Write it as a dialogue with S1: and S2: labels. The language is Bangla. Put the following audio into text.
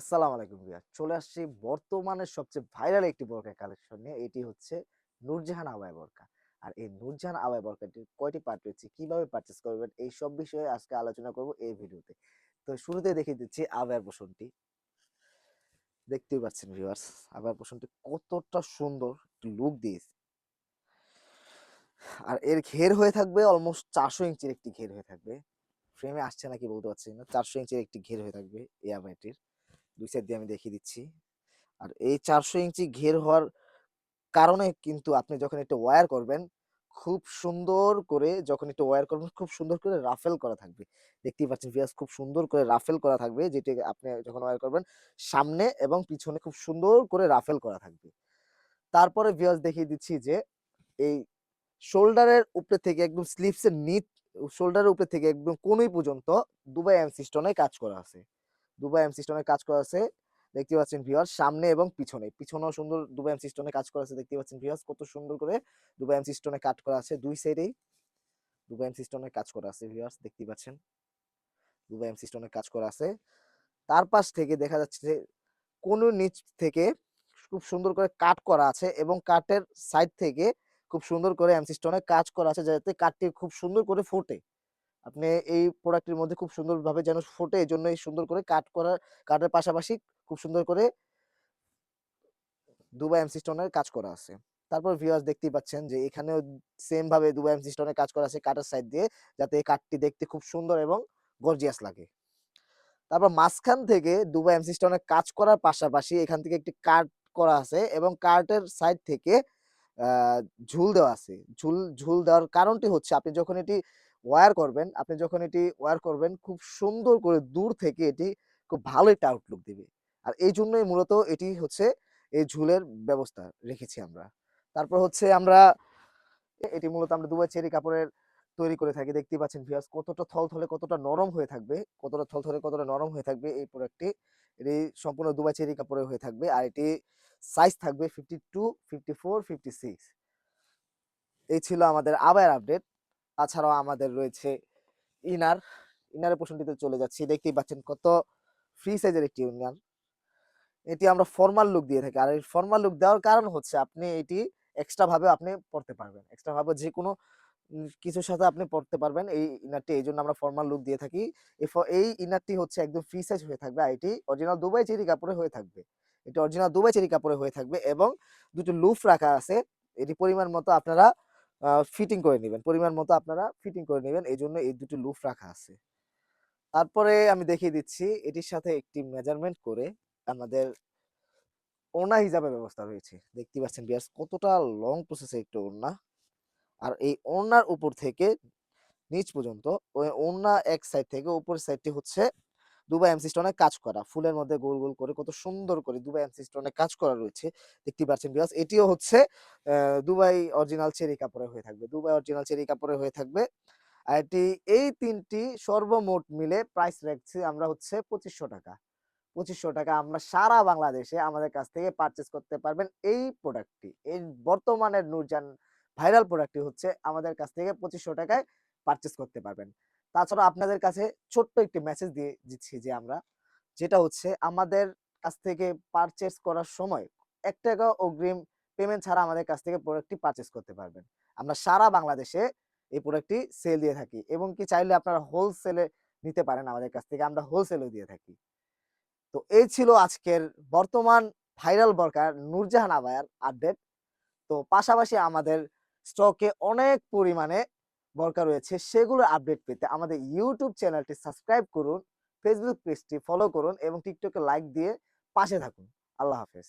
S1: আসসালামু আলাইকুম ভিউয়ার চলে আসছি বর্তমানে সবচেয়ে ভাইরাল একটি বোরকা কালেকশন নিয়ে। এটি হচ্ছে নূরজাহান আবায়া বোরকা আর এই নূরজাহান আবায়া বোরকাটির কয়টি পার্ট রয়েছে, কীভাবে পারচেস করবেন এই সব বিষয়ে আজকে আলোচনা করব এই ভিডিওতে। তো শুরুতে দেখিয়ে দিচ্ছি আবায়ার পোষণটি। দেখতেই পাচ্ছেন ভিউয়ার্স আবায়ার পোষণটি কতটা সুন্দর লুক দিয়েছে। আর এর ঘের হয়ে থাকবে অলমোস্ট চারশো ইঞ্চির একটি ঘের হয়ে থাকবে। ফ্রেমে আসছে নাকি বলতে পারছি না, চারশো ইঞ্চির একটি ঘের হয়ে থাকবে এই আবায়াটির দুই সাইড দিয়ে আমি দেখিয়ে দিচ্ছি। আর এই চারশো ইঞ্চি ঘের হওয়ার কারণে কিন্তু আপনি যখন এটা ওয়্যার করবেন, খুব সুন্দর করে যখন একটু ওয়্যার করবেন, খুব সুন্দর করে রাফেল করা থাকবে। দেখতেই পাচ্ছেন ভিয়াস খুব সুন্দর করে রাফেল করা থাকবে, যেটি আপনি যখন ওয়্যার করবেন, সামনে এবং পিছনে খুব সুন্দর করে রাফেল করা থাকবে। তারপরে ভিয়াস দেখিয়ে দিচ্ছি যে, এই শোল্ডারের উপরে থেকে একদম স্লিভসের নিচ শোল্ডারের উপরে থেকে একদম কোনই পর্যন্ত দুবাই এম সিস্টনে কাজ করা আছে। দুবাই এম সিস্টনে কাজ করা আছে দেখতে পাচ্ছেন ভিউয়ার সামনে এবং পিছনে। পিছনেও সুন্দর দুবাই এম সিস্টনে কাজ করা আছে দেখতে পাচ্ছেন ভিউয়ার্স কত সুন্দর করে দুবাই এম সিস্টনে কাজ করা আছে দুই সাইডেই দুবাই এম সিস্টনে কাজ করা আছে ভিউয়ার্স দেখতে পাচ্ছেন? দুবাই এম সিস্টনে কাজ করা আছে তার পাশ থেকে দেখা যাচ্ছে যে, কোন নিচ থেকে খুব সুন্দর করে কাট করা আছে এবং কাটের সাইড থেকে খুব সুন্দর করে এম সিস্টনে কাজ করা আছে যাতে কাটটি খুব সুন্দর করে ফোটে। আপনি এই প্রোডাক্টের মধ্যে খুব সুন্দরভাবে যেন ফোটে এই জন্য সুন্দর করে কাট করার কাটের পাশাপাশি খুব সুন্দর করে দুবাই এমসি স্টোনের কাজ করা আছে। তারপর ভিউয়ার্স দেখতেই পাচ্ছেন যে এখানেও সেম ভাবে দুবাই এমসি স্টোনের কাজ করা আছে কাটার সাইড দিয়ে, যাতে এই কাঠটি দেখতে খুব সুন্দর এবং গর্জিয়াস লাগে। তারপর মাঝখান থেকে দুবাই এমসি স্টোনের কাজ করার পাশাপাশি এখান থেকে একটি কাট করা আছে এবং কার্টের সাইড থেকে ঝুল দেওয়া আছে। ঝুল ঝুল দেওয়ার কারণটি হচ্ছে আপনি যখন এটি ওয়্যার করবেন, আপনি যখন এটি ওয়্যার করবেন, খুব সুন্দর করে দূর থেকে এটি খুব ভালো একটা আউটলুক দিবে। আর এই জন্যই মূলত এটি হচ্ছে এই ঝুলের ব্যবস্থা রেখেছি আমরা। তারপর হচ্ছে আমরা এটি মূলত আমরা দুবাই চেরি কাপড়ের তৈরি করে থাকি। দেখতেই পাচ্ছেন ভিউয়ার্স কতটা থলথলে, কতটা নরম হয়ে থাকবে, কতটা থলথলে, কতটা নরম হয়ে থাকবে এই প্রোডাক্টটি এটি সম্পূর্ণ দুবাই চেরি কাপড়ের হয়ে থাকবে আর এটি সাইজ থাকবে fifty two fifty four fifty six এই ছিল আমাদের আবার আপডেট তাছাড়াও আমাদের রয়েছে ইনার। ইনারের পোষণটিতে চলে যাচ্ছি। দেখতেই পাচ্ছেন কত ফ্রি সাইজের একটি ইনার। এটি আমরা ফর্মাল লুক দিয়ে থাকি। আর এই ফর্মাল লুক দেওয়ার কারণ হচ্ছে আপনি এটি এক্সট্রা ভাবে আপনি পড়তে পারবেন। এক্সট্রা ভাবে যে কোনো কিছুর সাথে আপনি পড়তে পারবেন এই ইনারটি। এই জন্য আমরা ফর্মাল লুক দিয়ে থাকি। এই ইনারটি হচ্ছে একদম ফ্রি সাইজ হয়ে থাকবে। আর এটি অরিজিনাল দুবাই চেরি কাপড়ে হয়ে থাকবে। এটি অরিজিনাল দুবাই চেরি কাপড়ে হয়ে থাকবে এবং দুটো লুফ রাখা আছে। এটি পরিমাণ মতো আপনারা ফিটিং করে নেবেন। পরিমাণ মতো আপনারা ফিটিং করে নেবেন। এই জন্য এই দুটি লুফ রাখা আছে। তারপরে আমি দেখিয়ে দিচ্ছি, এটির সাথে একটি মেজারমেন্ট করে আমাদের ওনা হিসাবে ব্যবস্থা রয়েছে। দেখতে পাচ্ছেন বিয়ার্স কতটা লং প্রসেসে একটু ওনা আর এই ওনার উপর থেকে নিচ পর্যন্ত, ওই ওনা এক সাইড থেকে উপরের সাইডটি হচ্ছে দুবাই এমসি স্টোনে কাজ করা। ফুলের মধ্যে গোল গোল করে কত সুন্দর করে দুবাই এমসি স্টোনে কাজ করা রয়েছে। দেখতে পাচ্ছেন বিকজ এটিও হচ্ছে দুবাই অরিজিনাল চেরি কাপড়ে হয়ে থাকবে। দুবাই অরিজিনাল চেরি কাপড়ে হয়ে থাকবে। আর এটি, এই তিনটি সর্বমোট মিলে প্রাইস রাখছি আমরা হচ্ছে পঁচিশশো টাকা। পঁচিশশো টাকা আমরা সারা বাংলাদেশে আমাদের কাছ থেকে পারচেস করতে পারবেন এই প্রোডাক্টটি এই বর্তমানের নুরজান ভাইরাল প্রোডাক্টটি হচ্ছে আমাদের কাছ থেকে পঁচিশশো টাকায় পারচেস করতে পারবেন। তাছাড়া আপনাদের কাছে ছোট্ট একটি মেসেজ দিয়ে দিচ্ছি যে আমরা, যেটা হচ্ছে আমাদের কাছ থেকে পারচেস করার সময় এক টাকা অগ্রিম পেমেন্ট ছাড়া আমাদের কাছ থেকে প্রোডাক্টটি পারচেস করতে পারবেন। আমরা সারা বাংলাদেশে এই প্রোডাক্টটি সেল দিয়ে থাকি এবং কি চাইলে আপনারা হোলসেলে নিতে পারেন আমাদের কাছ থেকে, আমরা হোলসেলও দিয়ে থাকি। তো এই ছিল আজকের বর্তমান ভাইরাল বরকার নূরজাহান আবায়ার আপডেট তো পাশাপাশি আমাদের স্টকে অনেক পরিমাণে দরকার রয়েছে সেগুলোর আপডেট পেতে আমাদের ইউটিউব চ্যানেলটি সাবস্ক্রাইব করুন ফেসবুক পেজটি ফলো করুন এবং টিকটকে লাইক দিয়ে পাশে থাকুন। আল্লাহ হাফেজ।